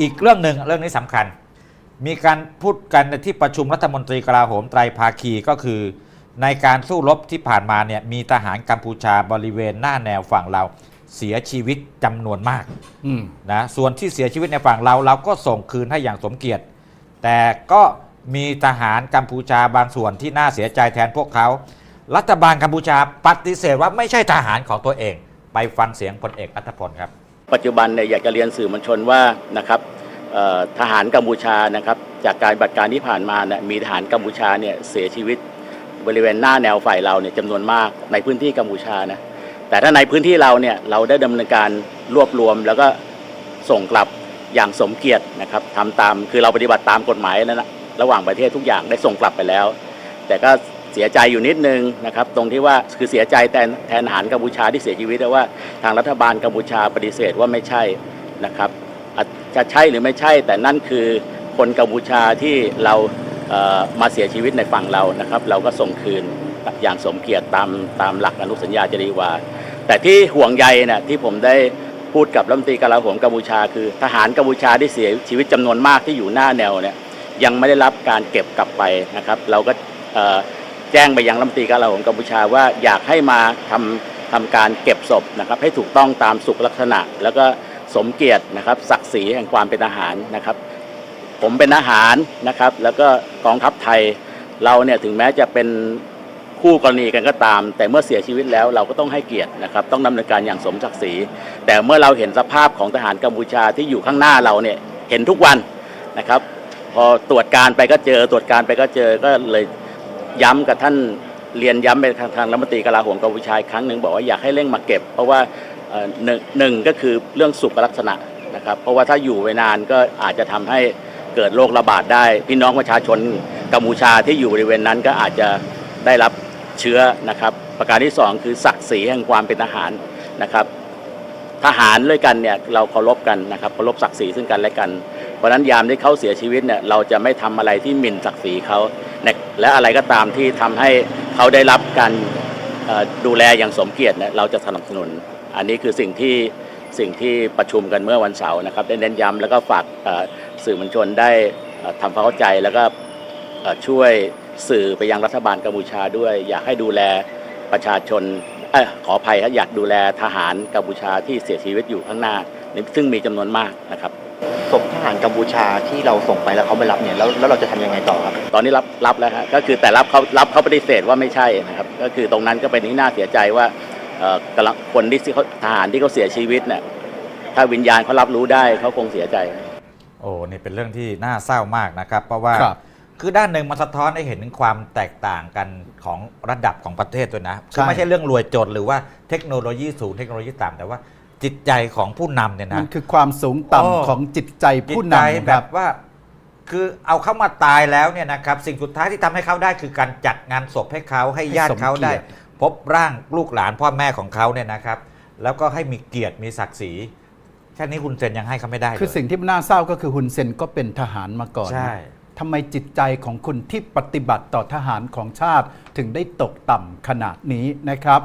อีกเรื่องหนึ่งเรื่องนี้สำคัญ มีการพูดกันในที่ประชุมรัฐมนตรีกลาโหมไตรภาคีก็คือ ในการสู้รบที่ผ่านมาเนี่ยมีทหารกัมพูชาบริเวณหน้าแนวฝั่งเราเสียชีวิตจำนวนมากอืมนะส่วนที่เสียชีวิตในฝั่งเราเราก็ส่งคืนให้อย่างสมเกียรติ แต่ก็มีทหารกัมพูชาบางส่วนที่น่าเสียใจแทนพวกเขา รัฐบาลกัมพูชาปฏิเสธว่าไม่ใช่ทหารของตัวเอง ไปฟังเสียงพลเอกอัธพลครับ ปัจจุบันเนี่ยอยากจะเรียนสื่อมวลชนว่านะครับเอ่อ ทหารกัมพูชานะครับจากการบัติการที่ผ่านมาเนี่ยมีทหารกัมพูชาเนี่ยเสียชีวิตบริเวณหน้าแนวฝ่ายเราเนี่ยจำนวนมากในพื้นที่กัมพูชานะแต่ถ้าในพื้นที่เราเนี่ยเราได้ดำเนินการรวบรวมแล้วก็ส่งกลับอย่างสมเกียรตินะครับทำตามคือเราปฏิบัติตามกฎหมายแล้วนะระหว่างประเทศทุกอย่างได้ส่งกลับไปแล้ว แต่ก็เสียใจอยู่นิดนึงนะครับตรงที่ว่าคือเสียใจแทนแทนทหารกัมพูชาที่เสียชีวิตแต่ว่าทางรัฐบาลกัมพูชาปฏิเสธว่าไม่ใช่นะครับ จจะใช่หรือไม่ใช่ แต่นั่นคือคนกัมพูชาที่เราเมาเสียชีวิตในฝั่งเรานะครับ เราก็ส่งคืนอย่างสมเกียรติตามตามหลักอนุสัญญาจรีวา แต่ที่ห่วงใยนะที่ผมได้พูดกับรัฐมนตรีกลาโหมกัมพูชา คือทหารกัมพูชาที่เสียชีวิตจำนวนมากที่อยู่หน้าแนวเนี่ยยังไม่ได้รับการเก็บกลับไปนะครับ เราก็แจ้งไปยังรัฐมนตรีกลาโหมกัมพูชาว่าอยากให้มาทำทำการเก็บศพนะครับ ให้ถูกต้องตามสุขลักษณะแล้วก็ สมเกียรตินะครับศักดิ์ศรีแห่งความเป็นทหารนะครับ ผมเป็นทหารนะครับ แล้วก็กองทัพไทยเราเนี่ยถึงแม้จะเป็นคู่กรณีกันก็ตาม แต่เมื่อเสียชีวิตแล้วเราก็ต้องให้เกียรตินะครับ ต้องดำเนินการอย่างสมศักดิ์ศรี แต่เมื่อเราเห็นสภาพของทหารกัมพูชาที่อยู่ข้างหน้าเราเนี่ยเห็นทุกวันนะครับ พอตรวจการไปก็เจอตรวจการไปก็เจอก็เลยย้ำกับท่านเรียนย้ำไปทางรัฐมนตรีกลาโหมกัมพูชาครั้งหนึ่งบอกว่าอยากให้เร่งมาเก็บ เพราะว่า หนึ่งหนึ่งก็คือเรื่องสุขลักษณะนะครับ เพราะว่าถ้าอยู่ไปนานก็อาจจะทำให้เกิดโรคระบาดได้ พี่น้องประชาชนกัมพูชาที่อยู่บริเวณนั้นก็อาจจะได้รับเชื้อนะครับ ประการที่สองคือศักดิ์ศรีแห่งความเป็นทหารนะครับ ทหารด้วยกันเนี่ยเราเคารพกันนะครับเคารพศักดิ์ศรีซึ่งกันและกัน เพราะนั้นยามที่เขาเสียชีวิตเนี่ยเราจะไม่ทำอะไรที่หมิ่นศักดิ์ศรีเขาและอะไรก็ตามที่ทำให้เขาได้รับการดูแลอย่างสมเกียรติเนี่ยเราจะสนับสนุน อันนี้คือสิ่งที่สิ่งที่ประชุมกันเมื่อวันเสาร์นะครับ ได้เน้นย้ำแล้วก็ฝากเอ่อสื่อมวลชนได้เอ่อทำความเข้าใจแล้วก็เอ่อช่วยสื่อไปยังรัฐบาลกัมพูชาด้วย อยากให้ดูแลประชาชนเอยขออภัยครับอยากดูแลทหารกัมพูชาที่เสียชีวิตอยู่ข้างหน้า ซึ่งมีจำนวนมากนะครับศพทหารกัมพูชาที่เราส่งไปแล้วเขาไม่รับเนี่ยแล้วแล้วเราจะทำยังไงต่อครับ ตอนนี้รับรับแล้วฮะก็คือแต่รับเขารับเขาปฏิเสธว่าไม่ใช่นะครับ ก็คือตรงนั้นก็เป็นที่น่าเสียใจว่าเอ่อ กำลังคนที่เขาทหารที่เขาเสียชีวิตเนี่ยถ้าวิญญาณเขารับรู้ได้เขาคงเสียใจ โอ้นี่เป็นเรื่องที่น่าเศร้ามากนะครับ เพราะว่าครับ คือด้านหนึ่งมันสะท้อนให้เห็นถึงความแตกต่างกันของระดับของประเทศด้วยนะคือไม่ใช่เรื่องรวยจนหรือว่าเทคโนโลยีสูงเทคโนโลยีต่ำแต่ว่าจิตใจของผู้นำเนี่ยนะ มันคือความสูงโอ้ ต่ำของจิตใจจิตผู้ใจนำแบครับบว่า คือเอาเขามาตายแล้วเนี่ยนะครับ สิ่งสุดท้ายที่ทำให้เขาได้คือการจัดงานศพให้เขาให้ญาติเขาได้ พบร่างลูกหลานพ่อแม่ของเขาเนี่ยนะครับ แล้วก็ให้มีเกียรติมีศักดิ์ศรีแค่นี้คุณเซนยังให้เขาไม่ได้เลยคือสิ่งที่น่าเศร้าก็คือฮุนเซนก็เป็นทหารมาก่อนใช่ทำไมจิตใจของคุณที่ปฏิบัติต่อทหารของชาติ ถึงได้ตกต่ำขนาดนี้นะครับ